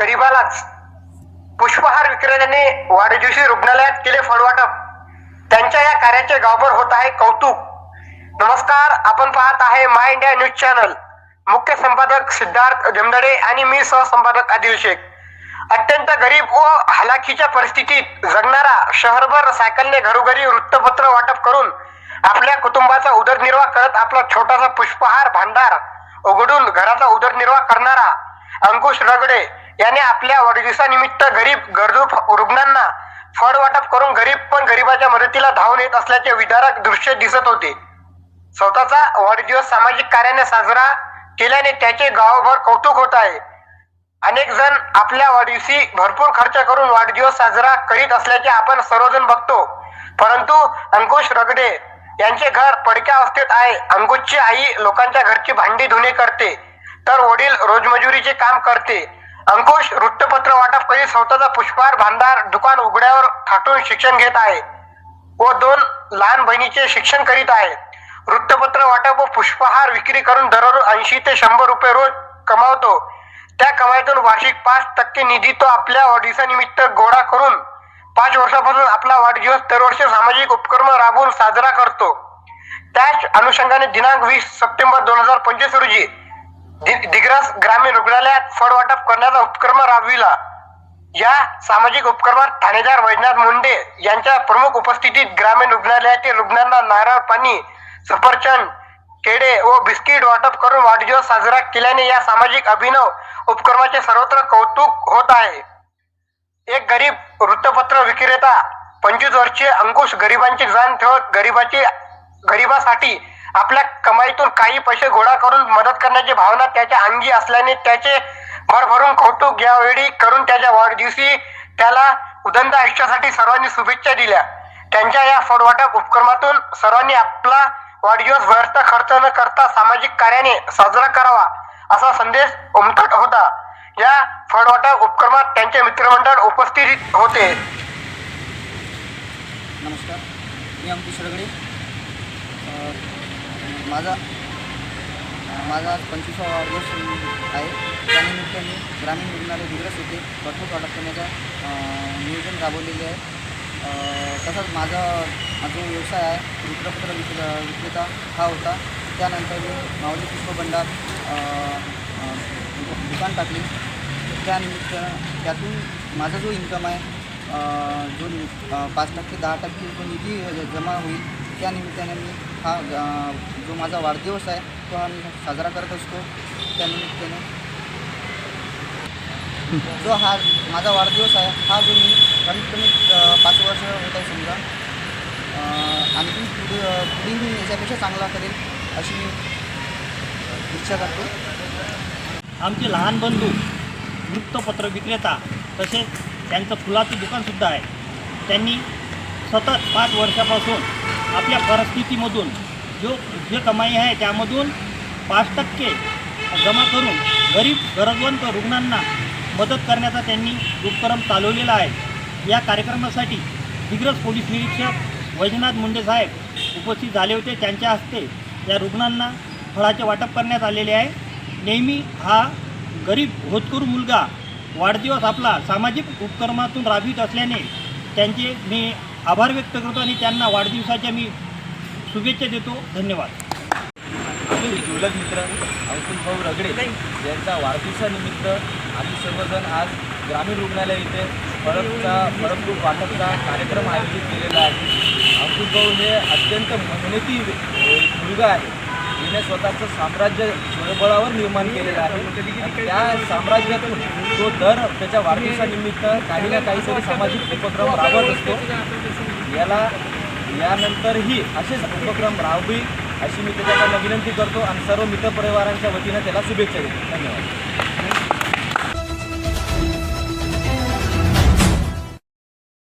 गरिबालाच. पुष्पहार विक्रेत्याने वाढदिवशी रुग्णालयात केले फळवाटप. त्यांच्या या कार्याचे गावभर होत आहे कौतुक. नमस्कार आपण पाहत आहे माय इंडिया न्यूज चॅनल मुख्य संपादक सिद्धार्थ जमदडे आणि मी सहसंपादक आदिल शेख. अत्यंत गरीब व हालाखीच्या परिस्थितीत जगणारा शहरभर सायकलने घरोघरी वृत्तपत्र वाटप करून आपल्या कुटुंबाचा उदरनिर्वाह करत आपला छोटासा पुष्पहार भांडार उघडून घराचा उदरनिर्वाह करणारा अंकुश रगडे याने आपल्या वाढदिवसानिमित्त गरीब गरजू फ- रुग्णांना फळ वाटप करून गरीब पण गरीबाच्या मदतीला धावून येत असल्याचे विदारक दृश्य दिसत होते. स्वतःचा वाढदिवस सामाजिक कार्याने साजरा केल्याने त्याचे गावभर कौतुक होत आहे. अनेक जण आपल्या वाढदिवशी भरपूर खर्च करून वाढदिवस साजरा करीत असल्याचे आपण सर्वजण बघतो. परंतु अंकुश रगडे यांचे घर पडक्या अवस्थेत आहे. अंकुशची आई लोकांच्या घरची भांडी धुणे करते. तर वडील रोजमजुरीचे काम करते. अंकुश वृत्तपत्र वाटप करीत स्वतःचा पुष्पहार भांडार दुकान उघड्यावर थाटून शिक्षण घेत आहे व दोन लहान बहिणीचे शिक्षण करीत आहे. वृत्तपत्र वाटप व पुष्पहार विक्री करून दररोज ऐंशी ते शंभर रुपये रोज कमावतो. त्या कमाईतून वार्षिक पाच टक्के निधी तो आपल्या वाढदिवसानिमित्त गोळा करून पाच वर्षापासून आपला वाढदिवस दरवर्षी सामाजिक उपक्रम राबवून साजरा करतो. त्याच अनुषंगाने दिनांक वीस सप्टेंबर दोन हजार पंचवीस रोजी दिग्रस ग्रामीण रुग्णालयात फळ वाटप करण्याचा उपक्रम राबविला. या सामाजिक उपक्रमात ठाणेदार वैजनाथ मुंडे यांच्या प्रमुख उपस्थितीत ग्रामीण रुग्णालयातील रुग्णांना नारळ पाणी सफरचंद केडे व बिस्किट वाटप करून वाढदिवस साजरा केल्याने या सामाजिक अभिनव उपक्रमाचे सर्वत्र कौतुक होत आहे. एक गरीब वृत्तपत्र विक्रेता पंचवीस वर्षीय अंकुश गरिबांची जाण ठेवत गरिबाची गरिबासाठी आपल्या कमाईतून काही पैसे गोळा करून मदत करण्याची भावना त्याच्या अंगी असल्याने त्याचे भरभरून कौतुक यावेळी करून त्याच्या वाढदिवशी त्याला उदंड आयुष्यासाठी सर्वांनी शुभेच्छा दिल्या. त्यांच्या या फळवाटप उपक्रमातून सर्वांनी आपला वाढदिवस व्यर्थ खर्च न करता सामाजिक कार्याने साजरा करावा असा संदेश उमटत होता. या फळवाटप उपक्रमात त्यांचे मित्रमंडळ उपस्थित होते. नमस्कार. मी अंकुश रगडे. माझा माझा आज पंचवीसवा वाढदिवस आहे. त्यानिमित्त मी ग्रामीण रुग्णालय दिग्रस येथे कठोर वाटप करण्याचा नियोजन राबवलेले आहे. तसंच माझा जो व्यवसाय आहे वृत्तपत्र विक्र विक्रेता हा होता. त्यानंतर मी माऊली पुष्प भंडार दुकान टाकली. त्यानिमित्त त्यातून माझा जो इन्कम आहे जो पाच टक्के दहा टक्के जो निधी जमा होईल. त्यानिमित्ताने मी हा जो माझा वाढदिवस आहे तो आम्ही साजरा करत असतो. त्यानिमित्ताने जो हा माझा वाढदिवस आहे हा जो मी कमीत कमी पाच वर्ष होत आहे समजा आणखी पुढे पुढे मी याच्यापेक्षा चांगला करेल अशी मी इच्छा करतो. आमचे लहान बंधू वृत्तपत्र विक्रेता तसेच त्यांचं फुलाचं दुकानसुद्धा आहे. त्यांनी सतत पाच वर्षापासून आपल्या परिस्थितीमधून जो जे कमाई आहे त्यामधून पाच टक्के जमा करून गरीब गरजवंत रुग्णांना मदत करण्याचा त्यांनी उपक्रम चालवलेला आहे. या कार्यक्रमासाठी दिग्रज पोलीस निरीक्षक वैजनाथ मुंडे साहेब उपस्थित झाले होते. त्यांच्या हस्ते या रुग्णांना फळाचे वाटप करण्यात आलेले आहे. नेहमी हा गरीब होतकरू मुलगा वाढदिवस आपला सामाजिक उपक्रमातून राबवित असल्याने त्यांचे मी आभार व्यक्त करतो आणि त्यांना वाढदिवसाच्या मी शुभेच्छा देतो. धन्यवाद. आपले जिवलग मित्र अंकुश भाऊ रगडे यांचा वाढदिवसानिमित्त आम्ही सर्वजण आज ग्रामीण रुग्णालय इथे फरकचा फरकरूप वाटपचा कार्यक्रम आयोजित केलेला आहे. अंकुश भाऊ हे अत्यंत मेहनती मुलगा आहे. हिने स्वतःचं साम्राज्य स्वयंबळावर निर्माण केलेलं आहे. त्या साम्राज्यातून तो दर त्याच्या वाढदिवसानिमित्त काही ना काहीतरी सामाजिक उपक्रम राबवत असतो. याला यानंतरही असेच उपक्रम राबवी अशी मी त्याच्याकडनं विनंती करतो आणि सर्व मित्रपरिवारांच्या वतीनं त्याला शुभेच्छा देतो. धन्यवाद.